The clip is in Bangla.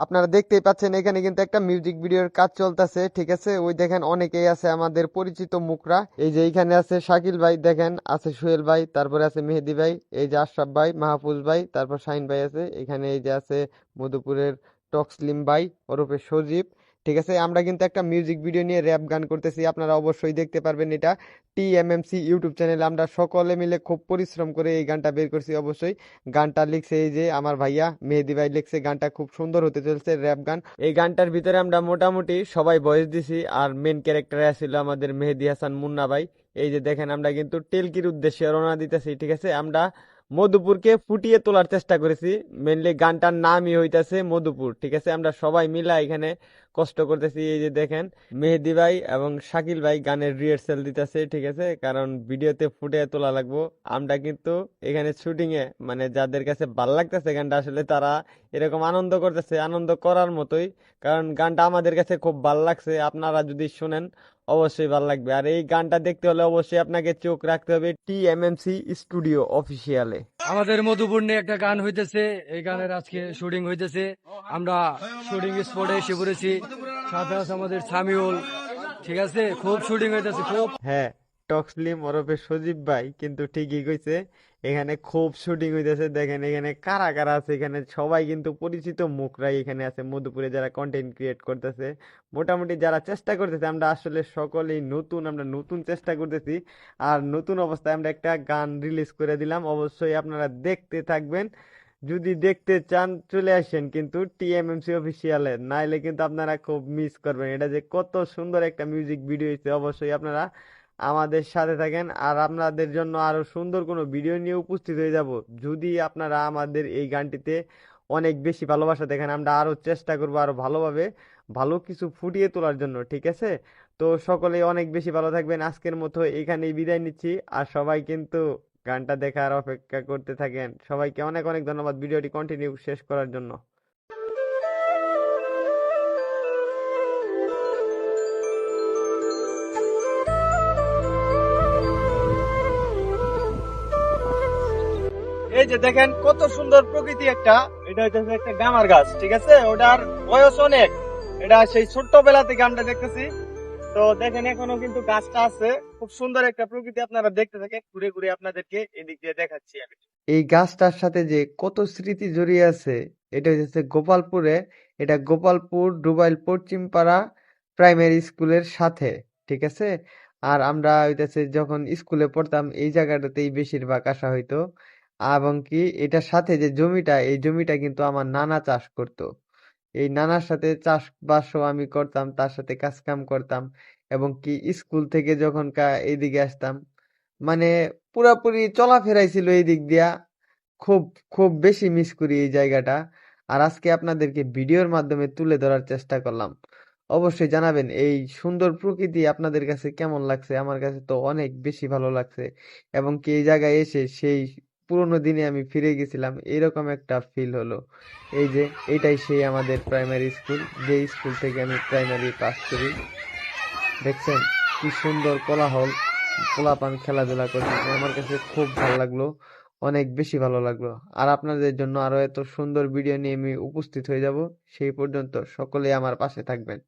আপনারা দেখতেই পাচ্ছেন, এখানে কিন্তু একটা মিউজিক ভিডিওর কাজ চলতেছে, ঠিক আছে? ওই দেখেন অনেকেই আছে আমাদের পরিচিত মুখরা। এই যে এখানে আছে শাকিল ভাই, দেখেন, আছে সোহেল ভাই, তারপরে আছে মেহেদি ভাই, এই যে আশরাফ ভাই, মাহফুজ ভাই, তারপর শাহিন ভাই আছে। এখানে এই যে আছে মধুপুরের টক্সলিম ভাই, ওরফে সজীব। ঠিক আছে? আমরা কিন্তু একটা মিউজিক ভিডিও নিয়ে র্যাপ গান করতেছি, আপনারা অবশ্যই দেখতে পারবেন এটা। T M M C YouTube চ্যানেলে আমরা সকলে মিলে খুব পরিশ্রম করে এই গানটা বের করছি অবশ্যই। গানটা লিখছে এই যে আমার ভাইয়া, মেহেদি ভাই লিখছে, গানটা খুব সুন্দর হতে চলছে র্যাপ গান। এই গানটার ভিতরে আমরা মোটামুটি সবাই ভয়েস দিছি, আর মেন ক্যারেক্টারে ছিল আমাদের মেহেদি হাসান মুন্না ভাই। এই যে দেখেন, আমরা কিন্তু টেলকির উদ্দেশ্যে রওনা দিতেছি, ঠিক আছে? আমরা মধুপুরকে ফুটিয়ে তোলার চেষ্টা করেছি। মেনলি গানটার নামই হইতাছে মধুপুর, ঠিক আছে? আমরা সবাই মিলা এখানে কষ্ট করতেছি, এই যে দেখেন, মেহেদি ভাই এবং শাকিল ভাই গানের রিহার্সেল দিতেছে, ঠিক আছে? কারণ ভিডিওতে ফুটে তোলা লাগবো। আমরা কিন্তু এখানে শুটিং এ মানে যাদের কাছে ভালো লাগতেছে গানটা, আসলে তারা এরকম আনন্দ করতেছে, আনন্দ করার মতোই। কারণ গানটা আমাদের কাছে খুব ভালো লাগছে, আপনারা যদি শুনেন, অবশ্যই ভালো লাগবে। আর এই গানটা দেখতে হলে অবশ্যই আপনাকে চোখ রাখতে হবে T M M C studio অফিসিয়ালে আমাদের মধুপুর নিয়ে একটা গান হইতেছে, এই গানের আজকে শুটিং হইতেছে। আমরা শুটিং স্পটে এসে পড়েছি। সাথে আছে আমাদের সামিউল। ঠিক আছে? খুব শুটিং হইতেছে, খুব। হ্যাঁ টক্সলিম ওরফে সজীব ভাই কিন্তু ঠিকই কইছে, এখানে খুব শুটিং হইতেছে। দেখেন এখানে কারা কারা আছে, এখানে সবাই কিন্তু পরিচিত মুখরাই এখানে আছে, মধুপুরে যারা কন্টেন্ট ক্রিয়েট করতেছে। মোটামুটি যারা চেষ্টা করতেছে, আমরা আসলে সকলেই নতুন, আমরা নতুন চেষ্টা করতেছি। আর নতুন অবস্থায় আমরা একটা গান রিলিজ করে দিলাম। অবশ্যই আপনারা দেখতে থাকবেন। যদি দেখতে চান, চলে আসেন কিন্তু টিএমএমসি অফিসিয়ালে। নাইলে কিন্তু আপনারা খুব মিস করবেন। এটা যে কত সুন্দর একটা মিউজিক ভিডিও হয়েছে। অবশ্যই আপনারা আমাদের সাথে থাকেন। আর আপনাদের জন্য আরও সুন্দর কোনো ভিডিও নিয়ে উপস্থিত হয়ে যাব। যদি আপনারা আমাদের এই গানটিতে অনেক বেশি ভালোবাসা দেখেন, আমরা আরও চেষ্টা করব আরও ভালোভাবে ভালো কিছু ফুটিয়ে তোলার জন্য, ঠিক আছে? তো সকলেই অনেক বেশি ভালো থাকবেন। আজকের মতো এখানেই বিদায় নিচ্ছি। আর সবাই কিন্তু গানটা দেখার অপেক্ষা করতে থাকেন। সবাইকে অনেক অনেক ধন্যবাদ ভিডিওটি কন্টিনিউ শেষ করার জন্য। এই যে দেখেন কত সুন্দর প্রকৃতি একটা, এটা হচ্ছে একটা গামার গাছ, ঠিক আছে? ওটার বয়স অনেক। এটা সেই ছোট্টবেলা থেকে আমরা দেখতেছি। তো দেখেন, এখনও কিন্তু গাছটা আছে। খুব সুন্দর একটা প্রকৃতি আপনারা দেখতে থাকেন। ঘুরে ঘুরে আপনাদেরকে এদিক দিয়ে দেখাচ্ছি আমি। এই গাছটার সাথে যে কত স্মৃতি জড়িয়ে আছে, এটা হচ্ছে গোপালপুরে। এটা গোপালপুর ডুবাইল পশ্চিমপাড়া প্রাইমারি স্কুলের সাথে, ঠিক আছে? আর আমরা হইতেছে যখন স্কুলে পড়তাম, এই জায়গাটাতেই বেশিরভাগ আসা হইতো। এবং কি, এটার সাথে যে জমিটা, এই জমিটা কিন্তু আমার নানা চাষ করতো। এই নানার সাথে চাষবাসও আমি করতাম, তার সাথে কাজ কাম করতাম এবং কি স্কুল থেকে যখন এইদিকে আসতাম মানে পুরাপুরি চলাফেরাই ছিল এই দিক দিয়া। খুব খুব বেশি মিস করি এই জায়গাটা। আর আজকে আপনাদেরকে ভিডিওর মাধ্যমে তুলে ধরার চেষ্টা করলাম। অবশ্যই জানাবেন, এই সুন্দর প্রকৃতি আপনাদের কাছে কেমন লাগছে? আমার কাছে তো অনেক বেশি ভালো লাগছে। এবং কি এই জায়গায় এসে সেই পুরোনো দিনে আমি ফিরে গেছিলাম, এরকম একটা ফিল হলো। এই যে, এটাই সেই আমাদের প্রাইমারি স্কুল যে স্কুল থেকে আমি প্রাইমারি পাস করি। দেখছেন, কি সুন্দর কোলাহল, পোলাপান খেলাধুলা করতেছে। আমার কাছে খুব ভালো লাগল, অনেক বেশি ভালো লাগল। আর আপনাদের জন্য আরও এত সুন্দর ভিডিও নিয়ে আমি উপস্থিত হয়ে যাব, সেই পর্যন্ত সকলেই আমার পাশে থাকবেন।